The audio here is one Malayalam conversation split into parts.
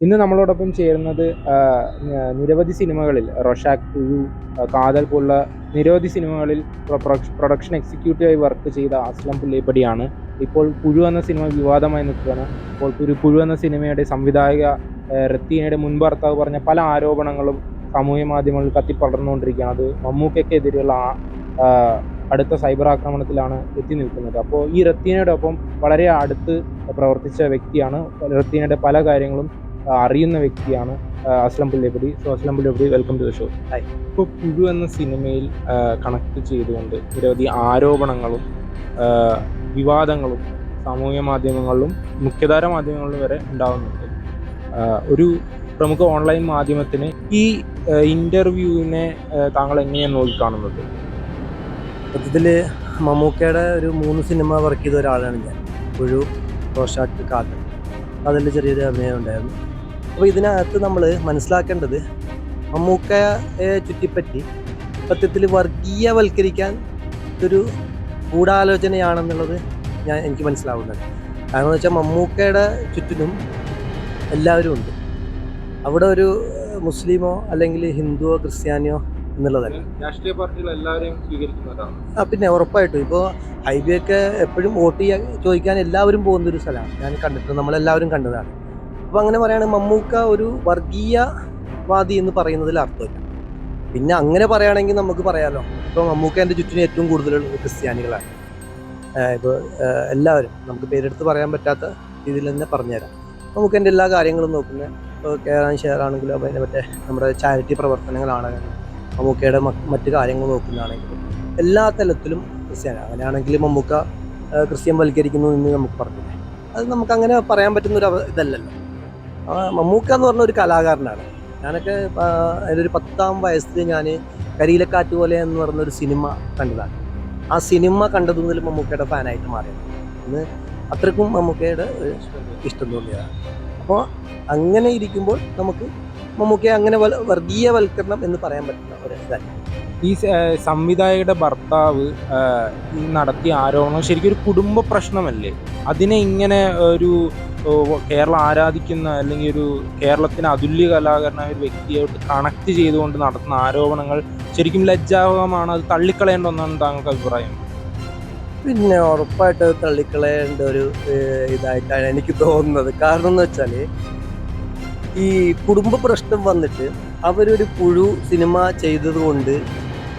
ഇന്ന് നമ്മളോടൊപ്പം ചേരുന്നത് നിരവധി സിനിമകളിൽ റൊഷാക് പുഴു കാതൽ പോലുള്ള നിരവധി സിനിമകളിൽ പ്രൊ- പ്രൊ- പ്രൊഡക്ഷൻ എക്സിക്യൂട്ടീവായി വർക്ക് ചെയ്ത അസ്ലം പുല്ലേപ്പടിയാണ് ഇപ്പോൾ പുഴു എന്ന സിനിമ വിവാദമായി നിൽക്കുകയാണ്. ഇപ്പോൾ പുഴു പുഴു എന്ന സിനിമയുടെ സംവിധായക റത്തീനയുടെ മുൻ ഭർത്താവ് പറഞ്ഞ പല ആരോപണങ്ങളും സാമൂഹ്യ മാധ്യമങ്ങളിൽ കത്തിപ്പടർന്നുകൊണ്ടിരിക്കുകയാണ്. അത് മമ്മൂക്കയ്ക്കെതിരെയുള്ള അടുത്ത സൈബർ ആക്രമണത്തിലാണ് എത്തി നിൽക്കുന്നത്. അപ്പോൾ ഈ റത്തീനയുടെ ഒപ്പം വളരെ അടുത്ത് പ്രവർത്തിച്ച വ്യക്തിയാണ്. റത്തീനയുടെ പല കാര്യങ്ങളും അറിയുന്ന വ്യക്തിയാണ് Aslam Pullepadi so Aslam Pullepadi welcome to the show ഇപ്പോൾ പുഴു എന്ന സിനിമയിൽ കണക്ട് ചെയ്തുകൊണ്ട് നിരവധി ആരോപണങ്ങളും വിവാദങ്ങളും സാമൂഹ്യ മാധ്യമങ്ങളിലും മുഖ്യധാര മാധ്യമങ്ങളിലും വരെ ഉണ്ടാകുന്നുണ്ട് ഒരു പ്രമുഖ ഓൺലൈൻ മാധ്യമത്തിന് ഈ ഇന്റർവ്യൂവിനെ താങ്കൾ എങ്ങനെയാണ് നോക്കിക്കാണുന്നത്? സത്യത്തിൽ മമ്മൂക്കയുടെ ഒരു മൂന്ന് സിനിമ വർക്ക് ചെയ്ത ഒരാളാണ് ഞാൻ പുഴു റോഷാക്ക് കാക്കൻ അതിൽ ചെറിയൊരു അഭിനയം ഉണ്ടായിരുന്നു. അപ്പോൾ ഇതിനകത്ത് നമ്മൾ മനസ്സിലാക്കേണ്ടത് മമ്മൂക്കയെ ചുറ്റിപ്പറ്റി സത്യത്തിൽ വർഗീയവൽക്കരിക്കാൻ ഒരു ഗൂഢാലോചനയാണെന്നുള്ളത് ഞാൻ എനിക്ക് മനസ്സിലാവുന്നത് കാരണം എന്ന് വെച്ചാൽ മമ്മൂക്കയുടെ ചുറ്റിനും എല്ലാവരും ഉണ്ട്. അവിടെ ഒരു മുസ്ലിമോ അല്ലെങ്കിൽ ഹിന്ദുവോ ക്രിസ്ത്യാനിയോ എന്നുള്ളതല്ല. രാഷ്ട്രീയ പാർട്ടികൾ എല്ലാവരെയും സ്വീകരിക്കുന്നതാണ് ആ പിന്നെ ഉറപ്പായിട്ടും ഇപ്പോൾ ഹൈവേ ഒക്കെ എപ്പോഴും വോട്ട് ചെയ്യാൻ ചോദിക്കാൻ എല്ലാവരും പോകുന്നൊരു സ്ഥലമാണ്. ഞാൻ കണ്ടിട്ടുണ്ട് നമ്മളെല്ലാവരും കണ്ടതാണ്. അപ്പോൾ അങ്ങനെ പറയുകയാണെങ്കിൽ മമ്മൂക്ക ഒരു വർഗീയവാദി എന്ന് പറയുന്നതിൽ അർത്ഥമില്ല. പിന്നെ അങ്ങനെ പറയുകയാണെങ്കിൽ നമുക്ക് പറയാമല്ലോ ഇപ്പോൾ മമ്മൂക്കേന്റെ ചുറ്റിനും ഏറ്റവും കൂടുതലുള്ള ക്രിസ്ത്യാനികളാണ്. ഇപ്പോൾ എല്ലാവരും നമുക്ക് പേരെടുത്ത് പറയാൻ പറ്റാത്ത രീതിയിൽ തന്നെ പറഞ്ഞുതരാം. മമ്മൂക്കേന്റെ എല്ലാ കാര്യങ്ങളും നോക്കുന്ന ഇപ്പോൾ കേരള ഷെയർ ആണെങ്കിലും അതിനെ മറ്റേ നമ്മുടെ ചാരിറ്റി പ്രവർത്തനങ്ങളാണെങ്കിലും മമ്മൂക്കയുടെ മറ്റു കാര്യങ്ങൾ നോക്കുന്നതാണെങ്കിലും എല്ലാ തലത്തിലും ക്രിസ്ത്യാനി. അങ്ങനെയാണെങ്കിൽ മമ്മൂക്ക ക്രിസ്ത്യൻ വൽക്കരിക്കുന്നു എന്ന് നമുക്ക് പറഞ്ഞു അത് നമുക്ക് അങ്ങനെ പറയാൻ പറ്റുന്ന ഒരു ഇതല്ലല്ലോ. മമ്മൂക്ക എന്ന് പറഞ്ഞ ഒരു കലാകാരനാണ്. ഞാനൊക്കെ അതിലൊരു പത്താം വയസ്സിൽ ഞാൻ കരിയിലക്കാറ്റ് പോലെ എന്ന് പറഞ്ഞൊരു സിനിമ കണ്ടതാണ്. ആ സിനിമ കണ്ടത് മുതൽ മമ്മൂക്കയുടെ ഫാനായിട്ട് മാറിയത്. ഇന്ന് അത്രക്കും മമ്മൂക്കയുടെ ഇഷ്ടം തോന്നിയതാണ്. അപ്പോൾ അങ്ങനെ ഇരിക്കുമ്പോൾ നമുക്ക് മമ്മൂക്കയെ അങ്ങനെ വൽ- വർഗീയവൽക്കരണം എന്ന് പറയാൻ പറ്റുന്ന ഒരു ഇതല്ല ഈ സംവിധായകയുടെ ഭർത്താവ് നടത്തിയ ആരോപണം ശരിക്കും ഒരു കുടുംബ പ്രശ്നമല്ലേ? അതിനെ ഇങ്ങനെ ഒരു കേരളം ആരാധിക്കുന്ന അല്ലെങ്കിൽ ഒരു കേരളത്തിന് അതുല്യ കലാകാരനായ ഒരു വ്യക്തിയായിട്ട് കണക്ട് ചെയ്തുകൊണ്ട് നടത്തുന്ന ആരോപണങ്ങൾ ശരിക്കും ലജ്ജാവകമാണ് അത് തള്ളിക്കളയേണ്ട ഒന്നാണ് താങ്കൾക്ക് അഭിപ്രായം? പിന്നെ ഉറപ്പായിട്ട് തള്ളിക്കളയേണ്ട ഒരു ഇതായിട്ടാണ് എനിക്ക് തോന്നുന്നത്. കാരണം എന്ന് വെച്ചാൽ ഈ കുടുംബ പ്രശ്നം വന്നിട്ട് അവരൊരു പുഴു സിനിമ ചെയ്തതുകൊണ്ട്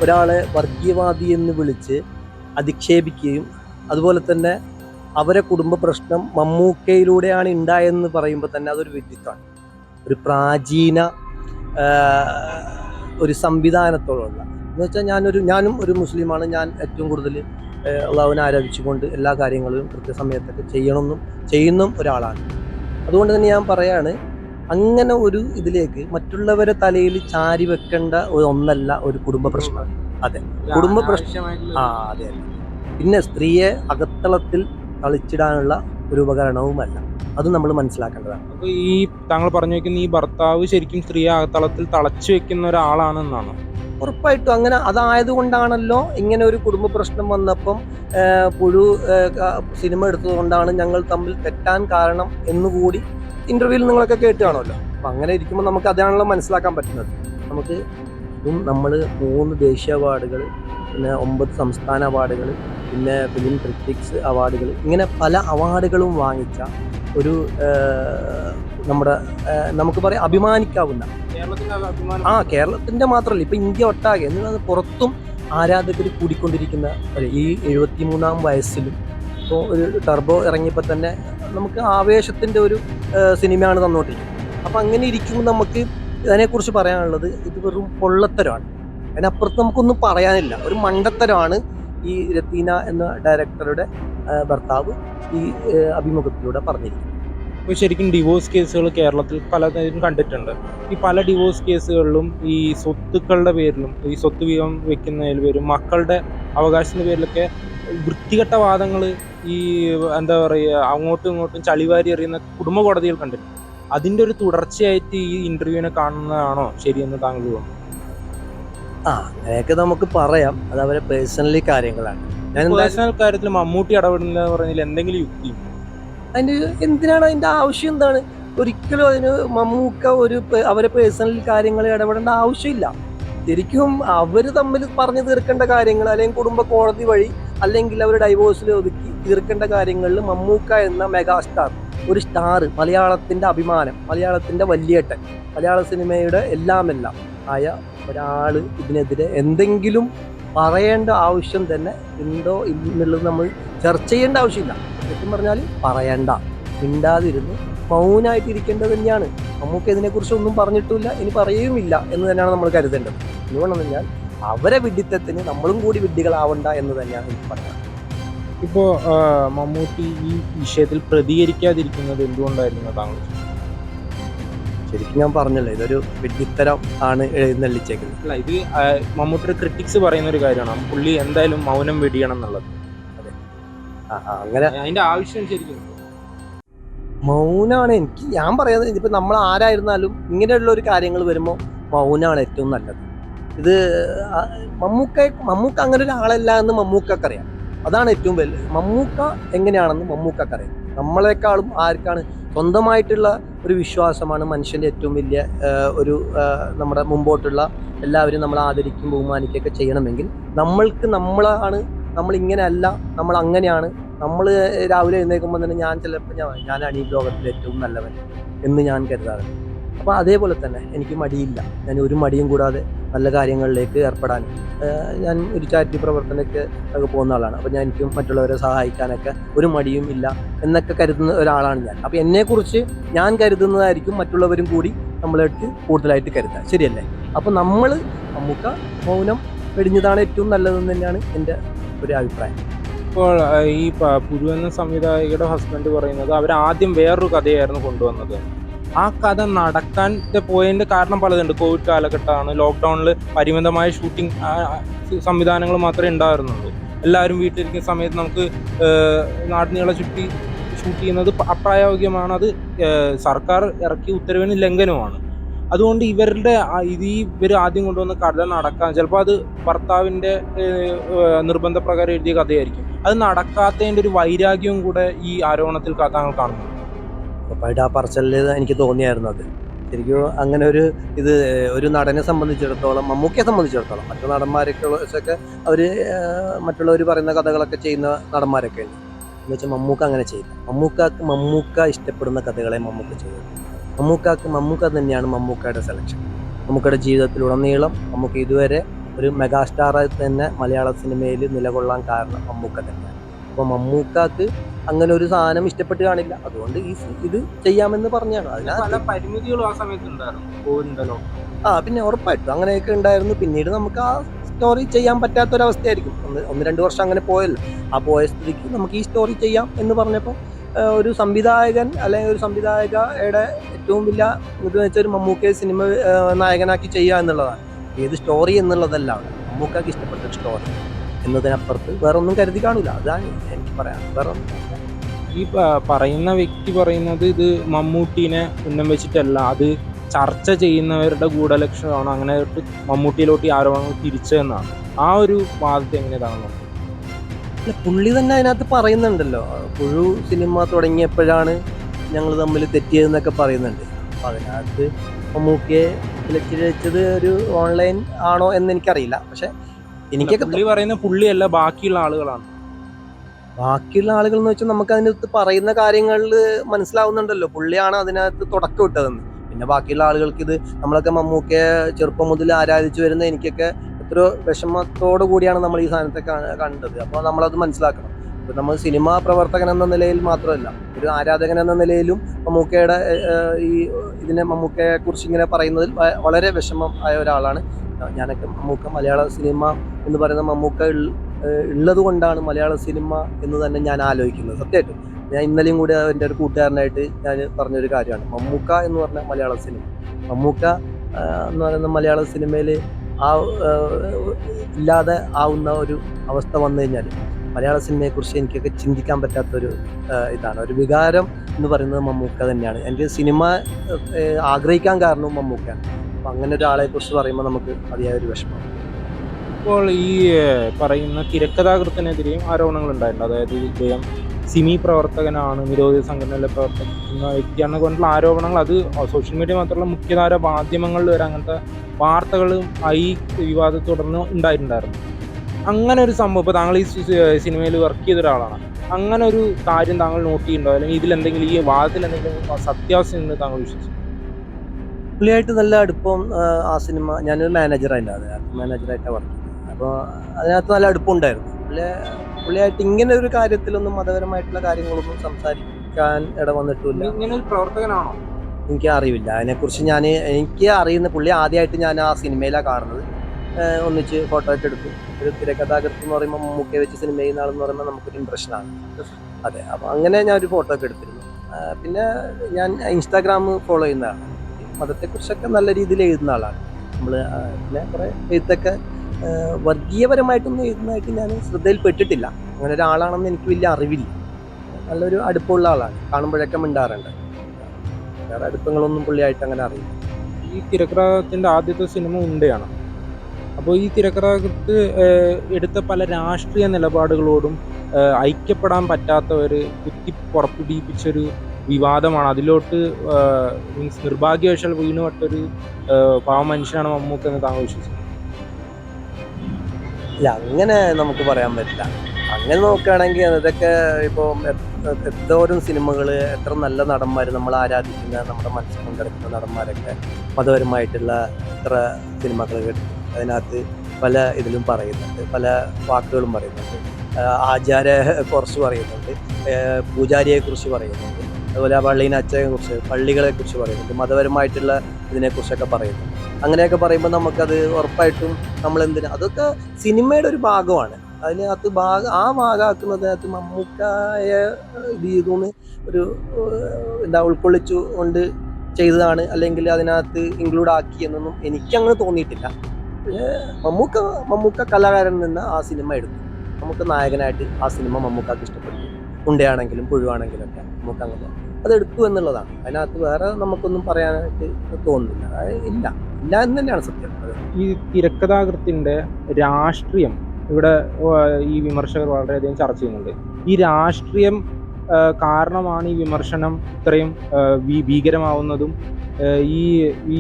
ഒരാളെ വർഗീയവാദി എന്ന് വിളിച്ച് അധിക്ഷേപിക്കുകയും അതുപോലെ തന്നെ അവരെ കുടുംബ പ്രശ്നം മമ്മൂക്കയിലൂടെയാണ് ഉണ്ടായെന്ന് പറയുമ്പോൾ തന്നെ അതൊരു വിദ്യുത്താണ് ഒരു പ്രാചീന ഒരു സംവിധാനത്തോടുള്ള. എന്ന് വെച്ചാൽ ഞാനൊരു ഞാനും ഒരു മുസ്ലിമാണ്. ഞാൻ ഏറ്റവും കൂടുതൽ അള്ളാഹുവിനെ ആരാധിച്ചുകൊണ്ട് എല്ലാ കാര്യങ്ങളും കൃത്യസമയത്തൊക്കെ ചെയ്യണമെന്നും ചെയ്യുന്ന ഒരാളാണ്. അതുകൊണ്ട് തന്നെ ഞാൻ പറയാണ് അങ്ങനെ ഒരു ഇതിലേക്ക് മറ്റുള്ളവരെ തലയിൽ ചാരി വെക്കേണ്ട ഒരു ഒന്നല്ല ഒരു കുടുംബ പ്രശ്നം. അതെ. കുടുംബ പ്രശ്നം- ആ അതെ പിന്നെ സ്ത്രീയെ അകത്തളത്തിൽ തളിച്ചിടാനുള്ള ഒരു ഉപകരണവുമല്ല. അത് നമ്മൾ മനസ്സിലാക്കേണ്ടതാണ്. അപ്പൊ ഈ താങ്കൾ പറഞ്ഞു വെക്കുന്ന ഈ ഭർത്താവ് ശരിക്കും സ്ത്രീയെ അകത്തളത്തിൽ തളച്ചു വെക്കുന്ന ഒരാളാണെന്നാണ്? ഉറപ്പായിട്ടും അങ്ങനെ അതായത് കൊണ്ടാണല്ലോ ഇങ്ങനെ ഒരു കുടുംബ പ്രശ്നം വന്നപ്പം പുഴു സിനിമ എടുത്തതുകൊണ്ടാണ് ഞങ്ങൾ തമ്മിൽ തെറ്റാൻ കാരണം എന്നുകൂടി ഇന്റർവ്യൂവിൽ നിങ്ങളൊക്കെ കേട്ട് കാണുമല്ലോ അപ്പം അങ്ങനെ ഇരിക്കുമ്പോൾ നമുക്ക് അതാണല്ലോ മനസ്സിലാക്കാൻ പറ്റുന്നത്. നമുക്ക് ഇതും നമ്മൾ മൂന്ന് ദേശീയ അവാർഡുകൾ പിന്നെ ഒമ്പത് സംസ്ഥാന അവാർഡുകൾ പിന്നെ ഫിലിം ക്രിറ്റിക്സ് അവാർഡുകൾ ഇങ്ങനെ പല അവാർഡുകളും വാങ്ങിച്ച ഒരു നമ്മുടെ നമുക്ക് പറയാം അഭിമാനിക്കാവുന്ന. ആ കേരളത്തിന്റെ മാത്രമല്ല ഇപ്പം ഇന്ത്യ ഒട്ടാകെ എന്നുള്ളത് പുറത്തും ആരാധകർ കൂടിക്കൊണ്ടിരിക്കുന്ന ഈ എഴുപത്തി മൂന്നാം വയസ്സിലും ഇപ്പോൾ ഒരു ടർബോ ഇറങ്ങിയപ്പോൾ തന്നെ നമുക്ക് ആവേശത്തിന്റെ ഒരു സിനിമയാണ് തന്നുകൊണ്ടിരിക്കുന്നത് അപ്പം അങ്ങനെ ഇരിക്കുമ്പോൾ നമുക്ക് ഇതിനെക്കുറിച്ച് പറയാനുള്ളത് ഇത് വെറും പൊള്ളത്തരമാണ്. അതിനപ്പുറത്ത് നമുക്കൊന്നും പറയാനില്ല. ഒരു മണ്ടത്തരമാണ് ഈ രത്തീന എന്ന ഡയറക്ടറുടെ ഭർത്താവ് ഈ അഭിമുഖത്തിലൂടെ പറഞ്ഞിരിക്കുന്നത്. ഇപ്പോൾ ശരിക്കും ഡിവോഴ്സ് കേസുകൾ കേരളത്തിൽ പലതരം കണ്ടിട്ടുണ്ട്. ഈ പല ഡിവോഴ്സ് കേസുകളിലും ഈ സ്വത്തുക്കളുടെ പേരിലും ഈ സ്വത്ത് വീതം വെക്കുന്നതിൽ പേരും മക്കളുടെ അവകാശത്തിന്റെ പേരിലൊക്കെ വൃത്തികെട്ട വാദങ്ങൾ ഈ എന്താ പറയുക അങ്ങോട്ടും ഇങ്ങോട്ടും ചളിവാരി എറിയുന്ന കുടുംബ കോടതികൾ കണ്ടിട്ടുണ്ട്. അതിന്റെ ഒരു തുടർച്ചയായിട്ട് ഈ ഇന്റർവ്യൂവിനെ കാണുന്നതാണോ ശരിയെന്ന് താങ്കൾ തോന്നുന്നു? ആ അങ്ങനെയൊക്കെ നമുക്ക് പറയാം. അത് അവരെ പേഴ്സണലി കാര്യങ്ങളാണ്. പേഴ്സണൽ കാര്യത്തിൽ മമ്മൂട്ടി ഇടപെടുന്നില്ല എന്ന് പറഞ്ഞാൽ എന്തെങ്കിലും യുക്തി അതിന്റെ എന്തിനാണ് അതിന്റെ ആവശ്യം എന്താണ്? ഒരിക്കലും അതിന് മമ്മൂക്ക ഒരു അവരെ പേഴ്സണൽ കാര്യങ്ങൾ ഇടപെടേണ്ട ആവശ്യമില്ല. ശരിക്കും അവർ തമ്മിൽ പറഞ്ഞു തീർക്കേണ്ട കാര്യങ്ങൾ അല്ലെങ്കിൽ കുടുംബ കോടതി വഴി അല്ലെങ്കിൽ അവർ ഡൈവോഴ്സിൽ ഒതുക്കി തീർക്കേണ്ട കാര്യങ്ങളിൽ മമ്മൂക്ക എന്ന മെഗാസ്റ്റാർ ഒരു സ്റ്റാർ മലയാളത്തിന്റെ അഭിമാനം മലയാളത്തിന്റെ വലിയേട്ടൻ മലയാള സിനിമയുടെ എല്ലാം ആയ ഒരാൾ ഇതിനെതിരെ എന്തെങ്കിലും പറയേണ്ട ആവശ്യം തന്നെ ഉണ്ടോ എന്നുള്ളത് നമ്മൾ ചർച്ച ചെയ്യേണ്ട ആവശ്യമില്ല. ശരിക്കും പറഞ്ഞാൽ പറയണ്ട മിണ്ടാതിരുന്ന് മൗനായിട്ടിരിക്കേണ്ടത് തന്നെയാണ്. നമുക്ക് ഇതിനെക്കുറിച്ച് ഒന്നും പറഞ്ഞിട്ടില്ല ഇനി പറയുമില്ല എന്ന് തന്നെയാണ് നമ്മൾ കരുതേണ്ടത്. എന്തുകൊണ്ടെന്ന് കഴിഞ്ഞാൽ അവരെ വിഡിത്തത്തിന് നമ്മളും കൂടി വിഡ്ഢികളാവണ്ട എന്ന് തന്നെയാണ് എനിക്ക് പറയുന്നത് ഇപ്പോ മമ്മൂട്ടി ഈ വിഷയത്തിൽ പ്രതികരിക്കാതിരിക്കുന്നത് എന്തുകൊണ്ടായിരുന്നു താങ്കൾ ശരിക്കും ഞാൻ പറഞ്ഞല്ലോ ഇതൊരു വിഡ്ഢിത്തരം ആണ് എഴുന്നള്ളിച്ചേക്കുന്നത്. അല്ല ഇത് മമ്മൂട്ടിയുടെ ക്രിട്ടിക്സ് പറയുന്ന ഒരു കാര്യമാണ് പുള്ളി എന്തായാലും മൗനം വെടിയണം എന്നുള്ളത്. അതെ. അങ്ങനെ അതിന്റെ ആവശ്യം ശരിക്കും. മൗനമാണ് എനിക്ക് ഞാൻ പറയുന്നത് ഇതിപ്പോ നമ്മൾ ആരായിരുന്നാലും ഇങ്ങനെയുള്ള ഒരു കാര്യങ്ങൾ വരുമ്പോൾ മൗനമാണ് ഏറ്റവും നല്ലത്. ഇത് മമ്മൂക്ക മമ്മൂക്ക അങ്ങനെ ഒരാളല്ല എന്ന് മമ്മൂക്കറിയാം അതാണ് ഏറ്റവും വലിയ മമ്മൂക്ക എങ്ങനെയാണെന്ന് മമ്മൂക്കറിയാം നമ്മളെക്കാളും ആർക്കാണ് സ്വന്തമായിട്ടുള്ള ഒരു വിശ്വാസമാണ് മനുഷ്യന്റെ ഏറ്റവും വലിയ ഒരു നമ്മുടെ മുമ്പോട്ടുള്ള എല്ലാവരും നമ്മൾ ആദരിക്കും ബഹുമാനിക്കുകയൊക്കെ ചെയ്യണമെങ്കിൽ നമ്മൾക്ക് നമ്മളാണ് നമ്മൾ ഇങ്ങനെയല്ല നമ്മൾ അങ്ങനെയാണ് നമ്മൾ രാവിലെ എഴുന്നേൽക്കുമ്പോൾ തന്നെ ഞാൻ ചിലപ്പോൾ ഞാൻ ഞാനാണ് ഈ ലോകത്തിലെ ഏറ്റവും നല്ലവൻ എന്ന് ഞാൻ കരുതാറുണ്ട്. അപ്പോൾ അതേപോലെ തന്നെ എനിക്ക് മടിയില്ല. ഞാൻ ഒരു മടിയും കൂടാതെ നല്ല കാര്യങ്ങളിലേക്ക് ഏർപ്പെടാൻ. ഞാൻ ഒരു ചാരിറ്റി പ്രവർത്തനಕ್ಕೆ ഒക്കെ പോകുന്ന ആളാണ്. അപ്പോൾ ഞാൻ എനിക്കും മറ്റുള്ളവരെ സഹായിക്കാനൊക്കെ ഒരു മടിയും ഇല്ല എന്നൊക്കെ കരുതുന്ന ഒരാളാണ് ഞാൻ. അപ്പോൾ എന്നെക്കുറിച്ച് ഞാൻ കരുതുന്നതായിരിക്കും മറ്റുള്ളവരും കൂടി നമ്മളായിട്ട് കൂടുതലായിട്ട് കരുതുക. ശരിയല്ലേ? അപ്പോൾ നമ്മൾ നമുക്ക് മൗനം വെടിഞ്ഞതാണ് ഏറ്റവും നല്ലതെന്ന് തന്നെയാണ് എന്റെ ഒരു അഭിപ്രായം. ഇപ്പോൾ ഈ പുരുവെന്ന സംവിധായകയുടെ ഹസ്ബൻഡ് പറയുന്നത് അവർ ആദ്യം വേറൊരു കഥയായിരുന്നു കൊണ്ടുവന്നത്. ആ കഥ നടക്കാൻ പോയതിന്റെ കാരണം പലതുണ്ട്. കോവിഡ് കാലഘട്ടമാണ്. ലോക്ക്ഡൗണിൽ പരിമിതമായ ഷൂട്ടിംഗ് സംവിധാനങ്ങൾ മാത്രമേ ഉണ്ടായിരുന്നുള്ളൂ. എല്ലാവരും വീട്ടിലിരിക്കുന്ന സമയത്ത് നമുക്ക് നാടിനീളെ ചുറ്റി ഷൂട്ട് ചെയ്യുന്നത് അപ്രായോഗികമാണ്. അത് സർക്കാർ ഇറക്കിയ ഉത്തരവിന് ലംഘനമാണ്. അതുകൊണ്ട് ഇവരുടെ ഇത് ഇവർ ആദ്യം കൊണ്ടുവന്ന കഥ നടക്കാൻ ചിലപ്പോൾ അത് ഭർത്താവിന്റെ നിർബന്ധപ്രകാരം എഴുതിയ കഥയായിരിക്കും. അത് നടക്കാത്തതിന്റെ ഒരു വൈരാഗ്യവും കൂടെ ഈ ആരോപണത്തിൽ കഥ കാണുന്നു ഉറപ്പായിട്ട് ആ പറച്ചലിൽ എനിക്ക് തോന്നിയായിരുന്നു അത്. ശരിക്കും അങ്ങനെ ഒരു ഇത് ഒരു നടനെ സംബന്ധിച്ചിടത്തോളം മമ്മൂക്കയെ സംബന്ധിച്ചിടത്തോളം മറ്റു നടന്മാരൊക്കെ വെച്ചൊക്കെ അവർ മറ്റുള്ളവർ പറയുന്ന കഥകളൊക്കെ ചെയ്യുന്ന നടന്മാരൊക്കെ ഉണ്ട്. എന്ന് വെച്ചാൽ മമ്മൂക്ക അങ്ങനെ ചെയ്യില്ല. മമ്മൂക്കാക്ക് മമ്മൂക്ക ഇഷ്ടപ്പെടുന്ന കഥകളെ മമ്മൂക്ക ചെയ്യും. മമ്മൂക്കാക്ക് മമ്മൂക്ക തന്നെയാണ് മമ്മൂക്കയുടെ സെലക്ഷൻ മമ്മൂക്കയുടെ ജീവിതത്തിലുടനീളം മമ്മൂക്ക ഇതുവരെ ഒരു മെഗാസ്റ്റാറായി തന്നെ മലയാള സിനിമയിൽ നിലകൊള്ളാൻ കാരണം മമ്മൂക്ക തന്നെയാണ്. അപ്പോൾ മമ്മൂക്കാക്ക് അങ്ങനെ ഒരു സാധനം ഇഷ്ടപ്പെട്ട് കാണില്ല. അതുകൊണ്ട് ഈ ഇത് ചെയ്യാമെന്ന് പറഞ്ഞാണ്. അതിനകത്ത് പല പരിമിതികളും ആ ആ പിന്നെ ഉറപ്പായിട്ടും അങ്ങനെയൊക്കെ ഉണ്ടായിരുന്നു. പിന്നീട് നമുക്ക് ആ സ്റ്റോറി ചെയ്യാൻ പറ്റാത്തൊരവസ്ഥയായിരിക്കും. ഒന്ന് ഒന്ന് രണ്ട് വർഷം അങ്ങനെ പോയല്ലോ. ആ പോയ സ്ഥിതിക്ക് നമുക്ക് ഈ സ്റ്റോറി ചെയ്യാം എന്ന് പറഞ്ഞപ്പോൾ ഒരു സംവിധായകൻ അല്ലെങ്കിൽ ഒരു സംവിധായകയുടെ ഏറ്റവും വലിയ ഇത് വെച്ചാൽ ഒരു മമ്മൂക്കയെ സിനിമ നായകനാക്കി ചെയ്യുക എന്നുള്ളതാണ്. ഏത് സ്റ്റോറി എന്നുള്ളതല്ല. മമ്മൂക്കാക്ക് ഇഷ്ടപ്പെട്ട സ്റ്റോറി എന്നതിനപ്പുറത്ത് വേറെ ഒന്നും കരുതി കാണൂല അതാണ് എനിക്ക് പറയാം വേറെ ഈ പറയുന്ന വ്യക്തി പറയുന്നത് ഇത് മമ്മൂട്ടീനെ ഉന്നം വെച്ചിട്ടല്ല. അത് ചർച്ച ചെയ്യുന്നവരുടെ ഗൂഢലക്ഷണമാണ്. അങ്ങനെ മമ്മൂട്ടിയിലോട്ട് ആരോപണങ്ങൾ തിരിച്ചതെന്നാണ് ആ ഒരു വാദത്തെ എങ്ങനെ അല്ല, പുള്ളി തന്നെ അതിനകത്ത് പറയുന്നുണ്ടല്ലോ. പുഴു സിനിമ തുടങ്ങിയപ്പോഴാണ് ഞങ്ങൾ തമ്മിൽ തെറ്റിയതെന്നൊക്കെ പറയുന്നുണ്ട്. അപ്പം അതിനകത്ത് മമ്മൂക്കിയെ വിളിച്ചിഴച്ചത് ഒരു ഓൺലൈൻ ആണോ എന്ന് എനിക്കറിയില്ല. പക്ഷെ എനിക്കൊക്കെ പുള്ളി പറയുന്ന പുള്ളിയല്ല ബാക്കിയുള്ള ആളുകളാണ്. ബാക്കിയുള്ള ആളുകൾ എന്ന് വെച്ചാൽ നമുക്ക് അതിനകത്ത് പറയുന്ന കാര്യങ്ങളിൽ മനസ്സിലാവുന്നുണ്ടല്ലോ. പുള്ളിയാണ് അതിനകത്ത് തുടക്കം ഇട്ടതെന്ന്. പിന്നെ ബാക്കിയുള്ള ആളുകൾക്ക് ഇത് നമ്മളൊക്കെ മമ്മൂക്കയെ ചെറുപ്പം മുതൽ ആരാധിച്ചു വരുന്ന എനിക്കൊക്കെ എത്ര വിഷമത്തോടു കൂടിയാണ് നമ്മൾ ഈ സാധനത്തെ കണ്ടത്. അപ്പോൾ നമ്മളത് മനസ്സിലാക്കണം. ഇപ്പൊ നമ്മൾ സിനിമാ പ്രവർത്തകൻ എന്ന നിലയിൽ മാത്രമല്ല ഒരു ആരാധകൻ എന്ന നിലയിലും മമ്മൂക്കയുടെ ഈ ഇതിനെ മമ്മൂക്കയെ കുറിച്ച് ഇങ്ങനെ പറയുന്നതിൽ വളരെ വിഷമം ആയ ഒരാളാണ് ഞാനൊക്കെ മമ്മൂക്ക മലയാള സിനിമ എന്ന് പറയുന്ന മമ്മൂക്ക ഉള്ളത് കൊണ്ടാണ് മലയാള സിനിമ എന്ന് തന്നെ ഞാൻ ആലോചിക്കുന്നത്. സത്യമായിട്ടും. ഞാൻ ഇന്നലെയും കൂടി എന്റെ ഒരു കൂട്ടുകാരനായിട്ട് ഞാൻ പറഞ്ഞൊരു കാര്യമാണ്. മമ്മൂക്ക എന്ന് പറഞ്ഞ മലയാള സിനിമ. മമ്മൂക്ക എന്ന് പറയുന്ന മലയാള സിനിമയിൽ ആ ഇല്ലാതെ ആവുന്ന ഒരു അവസ്ഥ വന്നു കഴിഞ്ഞാൽ മലയാള സിനിമയെക്കുറിച്ച് എനിക്കൊക്കെ ചിന്തിക്കാൻ പറ്റാത്തൊരു ഇതാണ്. ഒരു വികാരം എന്ന് പറയുന്നത് മമ്മൂക്ക തന്നെയാണ്. എന്റെ സിനിമ ആഗ്രഹിക്കാൻ കാരണവും മമ്മൂക്കയാണ്. അപ്പം അങ്ങനെ ഒരാളെ കുറിച്ച് പറയുമ്പോൾ നമുക്ക് അതിയായ ഒരു വിഷമം. ഇപ്പോൾ ഈ പറയുന്ന തിരക്കഥാകൃത്തിനെതിരെയും ആരോപണങ്ങൾ ഉണ്ടായിട്ടുണ്ട് അതായത് ഇദ്ദേഹം സിമി പ്രവർത്തകനാണ് നിരോധിത സംഘടനയിലെ പ്രവർത്തിക്കുന്ന വ്യക്തിയാണെന്ന് കൊണ്ടുള്ള ആരോപണങ്ങൾ അത് സോഷ്യൽ മീഡിയ മാത്രമല്ല മുഖ്യധാര മാധ്യമങ്ങളിൽ വരെ അങ്ങനത്തെ വാർത്തകളും ആയി വിവാദത്തെ തുടർന്ന് ഉണ്ടായിട്ടുണ്ടായിരുന്നു. അങ്ങനെ ഒരു സംഭവം ഇപ്പോൾ താങ്കൾ ഈ സിനിമയിൽ വർക്ക് ചെയ്ത ഒരാളാണ്. അങ്ങനെ ഒരു കാര്യം താങ്കൾ നോട്ട് ചെയ്യുന്നുണ്ടോ അല്ലെങ്കിൽ ഇതിലെന്തെങ്കിലും ഈ വാദത്തിൽ എന്തെങ്കിലും സത്യാവസ്ഥ താങ്കൾ വിശ്വസിച്ചു പുള്ളിയായിട്ട് നല്ല അടുപ്പം ആ, സിനിമ ഞാനൊരു മാനേജറായില്ല അത് മാനേജറായിട്ടാണ് വർക്ക് ചെയ്തത് അപ്പോൾ അതിനകത്ത് നല്ല അടുപ്പമുണ്ടായിരുന്നു പുള്ളി പുള്ളിയായിട്ട് ഇങ്ങനെ ഒരു കാര്യത്തിലൊന്നും മതപരമായിട്ടുള്ള കാര്യങ്ങളൊന്നും സംസാരിക്കാൻ ഇട വന്നിട്ടില്ല. ഇങ്ങനെ ഒരു പ്രവർത്തകനാണോ? എനിക്ക് അറിയില്ല അതിനെക്കുറിച്ച് ഞാൻ എനിക്ക് അറിയുന്ന പുള്ളി ആദ്യമായിട്ട് ഞാൻ ആ സിനിമയിലാണ് കാണുന്നത്. ഒന്നിച്ച് ഫോട്ടോ ഒക്കെ എടുത്തു ഒരു തിരക്കഥാകൃത്ത് എന്ന് പറയുമ്പോൾ മമ്മൂക്കെ വെച്ച് സിനിമ ചെയ്യുന്ന ആളെന്ന് പറയുമ്പോൾ നമുക്കൊരു ഇമ്പ്രഷനാണ് അതെ അപ്പോൾ അങ്ങനെ ഞാൻ ഒരു ഫോട്ടോ ഒക്കെ എടുത്തിരുന്നു. പിന്നെ ഞാൻ ഇൻസ്റ്റാഗ്രാം ഫോളോ ചെയ്യുന്നതാണ്. മതത്തെക്കുറിച്ചൊക്കെ നല്ല രീതിയിൽ എഴുതുന്ന ആളാണ്. നമ്മൾ പിന്നെ കുറേ എഴുത്തൊക്കെ വർഗീയപരമായിട്ടൊന്നും എഴുതുന്നതായിട്ട് ഞാൻ ശ്രദ്ധയിൽപ്പെട്ടിട്ടില്ല അങ്ങനെ ഒരാളാണെന്ന് എനിക്ക് വലിയ അറിവില്ല. നല്ലൊരു അടുപ്പമുള്ള ആളാണ്. കാണുമ്പോഴൊക്കെ മിണ്ടാറുണ്ട്. വേറെ അടുപ്പങ്ങളൊന്നും പുള്ളിയായിട്ട് അങ്ങനെ അറിയില്ല. ഈ തിരക്കഥാകൃത്തിന്റെ ആദ്യത്തെ സിനിമ ഉണ്ടയാണ്. അപ്പോൾ ഈ തിരക്കഥാകൃത്ത് എടുത്ത പല രാഷ്ട്രീയ നിലപാടുകളോടും ഐക്യപ്പെടാൻ പറ്റാത്തവർ കുത്തി പുറപ്പെടുവിപ്പിച്ചൊരു വിവാദമാണ്. അതിലോട്ട് മീൻസ് നിർഭാഗ്യവശാൽ വീണുപെട്ടൊരു ഏഹ്, പാവ മനുഷ്യനാണ് മമ്മൂക്ക് എന്ന് താങ്കൾ വിശ്വസിക്കുന്നു? ഇല്ല അങ്ങനെ നമുക്ക് പറയാൻ പറ്റില്ല. അങ്ങനെ നോക്കുകയാണെങ്കിൽ ഇതൊക്കെ ഇപ്പോൾ എന്തോരം സിനിമകൾ എത്ര നല്ല നടന്മാർ നമ്മൾ ആരാധിക്കുന്ന നമ്മുടെ മനസ്സിൽ കൊണ്ടിരിക്കുന്ന നടന്മാരൊക്കെ മതപരമായിട്ടുള്ള എത്ര സിനിമകൾ അതിനകത്ത് പല ഇതിലും പറയുന്നുണ്ട് പല വാക്കുകളും പറയുന്നുണ്ട്. ആചാര കുറച്ച് പറയുന്നുണ്ട് പൂജാരിയെക്കുറിച്ച് പൂജാരിയെ കുറിച്ച് പറയുന്നുണ്ട്. അതുപോലെ പള്ളീനെ അച്ഛനെ കുറിച്ച് പള്ളികളെ കുറിച്ച് പറയുന്നുണ്ട്. മതപരമായിട്ടുള്ള ഇതിനെക്കുറിച്ചൊക്കെ പറയുന്നു. അങ്ങനെയൊക്കെ പറയുമ്പോൾ നമുക്കത് ഉറപ്പായിട്ടും നമ്മൾ എന്തിനാ അതൊക്കെ സിനിമയുടെ ഒരു ഭാഗമാണ്. അതിനകത്ത് ഭാഗ ആ ഭാഗമാക്കുന്നതിനകത്ത് മമ്മൂക്കായ രീതിന്ന് ഒരു എന്താ ഉൾക്കൊള്ളിച്ചു കൊണ്ട് ചെയ്തതാണ്. അല്ലെങ്കിൽ അതിനകത്ത് ഇൻക്ലൂഡ് ആക്കി എന്നൊന്നും എനിക്കങ്ങനെ തോന്നിയിട്ടില്ല. മമ്മൂക്ക മമ്മൂക്ക കലാകാരൻ നിന്ന് ആ സിനിമ എടുത്തു. നമുക്ക് നായകനായിട്ട് ആ സിനിമ മമ്മൂക്കാക്ക് ഇഷ്ടപ്പെട്ടു. ഉണ്ടയാണെങ്കിലും പുഴുവാണെങ്കിലും ഒക്കെ നമുക്ക് അങ്ങനെ അത് എന്നുള്ളതാണ്. അതിനകത്ത് വേറെ നമുക്കൊന്നും പറയാനായിട്ട് തോന്നുന്നില്ല. അതായത് ഇല്ല. ഇല്ല എന്ന് തന്നെയാണ് സത്യം. ഈ തിരക്കഥാകൃത്തിന്റെ രാഷ്ട്രീയം ഇവിടെ ഈ വിമർശകർ വളരെയധികം ചർച്ച ചെയ്യുന്നുണ്ട്. ഈ രാഷ്ട്രീയം കാരണമാണ് ഈ വിമർശനം ഇത്രയും ഭീകരമാവുന്നതും ഈ ഈ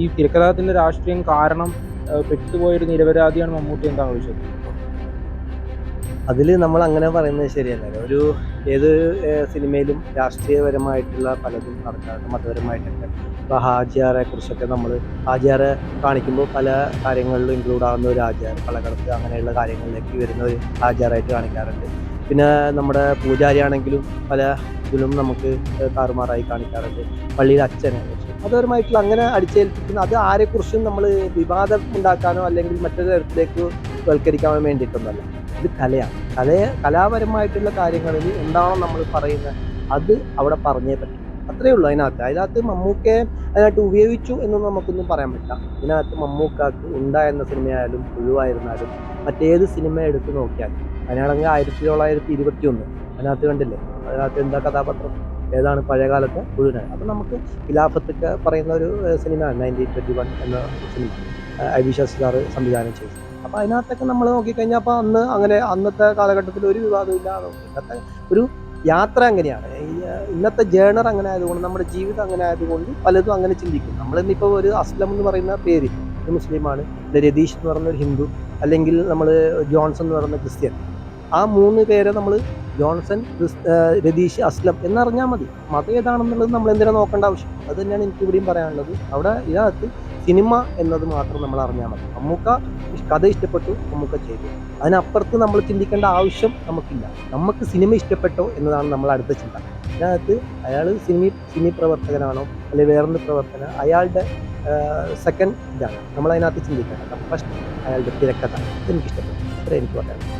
ഈ തിരക്കഥാകൃത്തിന്റെ രാഷ്ട്രീയം കാരണം പെട്ടുപോയൊരു നിരപരാധിയാണ് മമ്മൂട്ടി എന്താണ് വിശ്വസിക്കുന്നു അതിൽ നമ്മൾ അങ്ങനെ പറയുന്നത് ശരിയല്ല. ഒരു ഏത് സിനിമയിലും രാഷ്ട്രീയപരമായിട്ടുള്ള പലതും നടക്കാറുണ്ട് മതപരമായിട്ടൊക്കെ. ഇപ്പോൾ ഹാജിയാറെ കുറിച്ചൊക്കെ നമ്മൾ ഹാജിയാറെ കാണിക്കുമ്പോൾ പല കാര്യങ്ങളിലും ഇൻക്ലൂഡ് ആകുന്ന ഒരു ആചാരം പലകടത്ത് അങ്ങനെയുള്ള കാര്യങ്ങളിലേക്ക് വരുന്ന ഒരു ആചാരമായിട്ട് കാണിക്കാറുണ്ട്. പിന്നെ നമ്മുടെ പൂജാരിയാണെങ്കിലും പല ഇതിലും നമുക്ക് താറുമാറായി കാണിക്കാറുണ്ട്. പള്ളിയിലെ അച്ഛനെ മതപരമായിട്ടുള്ള അങ്ങനെ അടിച്ചേൽപ്പിക്കുന്ന അത് ആരെക്കുറിച്ചും നമ്മൾ വിവാദം ഉണ്ടാക്കാനോ അല്ലെങ്കിൽ മറ്റൊരു തരത്തിലേക്ക് വൽക്കരിക്കാനോ വേണ്ടിയിട്ടൊന്നല്ല ഇത് കലയാണ്. കലയെ കലാപരമായിട്ടുള്ള കാര്യങ്ങളിൽ എന്താണോ നമ്മൾ പറയുന്നത് അത് അവിടെ പറഞ്ഞേ പറ്റും. അത്രയേ ഉള്ളൂ അതിനകത്ത്. അതിനകത്ത് മമ്മൂക്കയെ അതിനകത്ത് ഉപയോഗിച്ചു എന്നൊന്നും നമുക്കൊന്നും പറയാൻ പറ്റില്ല. ഇതിനകത്ത് മമ്മൂക്കാക്ക് ഉണ്ടായിരുന്ന സിനിമയായാലും പുഴുവായിരുന്നാലും മറ്റേത് സിനിമ എടുത്ത് നോക്കിയാലും. അതിനാണെങ്കിൽ ആയിരത്തി തൊള്ളായിരത്തി ഇരുപത്തി ഒന്ന് അതിനകത്ത് കണ്ടില്ലേ? അതിനകത്ത് എന്താ കഥാപാത്രം? ഏതാണ് പഴയകാലത്തെ മുഴുവനായി അപ്പം നമുക്ക് ഖിലാഫത്തൊക്കെ പറയുന്ന ഒരു സിനിമയാണ് നയന്റീൻ ട്വന്റി വൺ എന്ന സിനിമ. ഐ വി സാറ് സംവിധാനം ചെയ്തു അപ്പോൾ അതിനകത്തൊക്കെ നമ്മൾ നോക്കിക്കഴിഞ്ഞാൽ അപ്പോൾ അന്ന് അങ്ങനെ അന്നത്തെ കാലഘട്ടത്തിൽ ഒരു വിവാദവും ഇല്ലാതെ ഇന്നത്തെ ഒരു യാത്ര അങ്ങനെയാണ്. ഇന്നത്തെ ജേണർ അങ്ങനെ ആയതുകൊണ്ട് നമ്മുടെ ജീവിതം അങ്ങനെ ആയതുകൊണ്ട് പലതും അങ്ങനെ ചിന്തിക്കും. നമ്മൾ നമ്മളിന്നിപ്പോൾ ഒരു അസ്ലം എന്ന് പറയുന്ന പേര് ഒരു മുസ്ലിമാണ് രതീഷ് എന്ന് പറയുന്ന ഒരു ഹിന്ദു അല്ലെങ്കിൽ നമ്മൾ ജോൺസൺ എന്ന് പറയുന്ന ക്രിസ്ത്യൻ. ആ മൂന്ന് പേരെ നമ്മൾ ജോൺസൺ രതീഷ് അസ്ലം എന്നറിഞ്ഞാൽ മതി. മതം ഏതാണെന്നുള്ളത് നമ്മൾ എന്തിനാ നോക്കേണ്ട ആവശ്യം? അത് തന്നെയാണ് എനിക്ക് ഇവിടെയും പറയാനുള്ളത്. അവിടെ ഇതിനകത്ത് സിനിമ എന്നത് മാത്രം നമ്മൾ അറിഞ്ഞാൽ മതി. അമ്മൂക്ക കഥ ഇഷ്ടപ്പെട്ടു അമ്മൂക്ക ചെയ്തു. അതിനപ്പുറത്ത് നമ്മൾ ചിന്തിക്കേണ്ട ആവശ്യം നമുക്കില്ല. നമുക്ക് സിനിമ ഇഷ്ടപ്പെട്ടോ എന്നതാണ് നമ്മൾ അടുത്ത ചിന്ത. അതിനകത്ത് അയാൾ സിനിമ സിനി പ്രവർത്തകനാണോ അല്ലെങ്കിൽ വേറൊരു പ്രവർത്തന അയാളുടെ സെക്കൻഡ് ഇതാണ്. നമ്മൾ അതിനകത്ത് ചിന്തിക്കേണ്ടത് ഫസ്റ്റ് അയാളുടെ തിരക്കഥ എനിക്കിഷ്ടപ്പെട്ടു. അത്രേ എനിക്ക് പറയാനുള്ളൂ.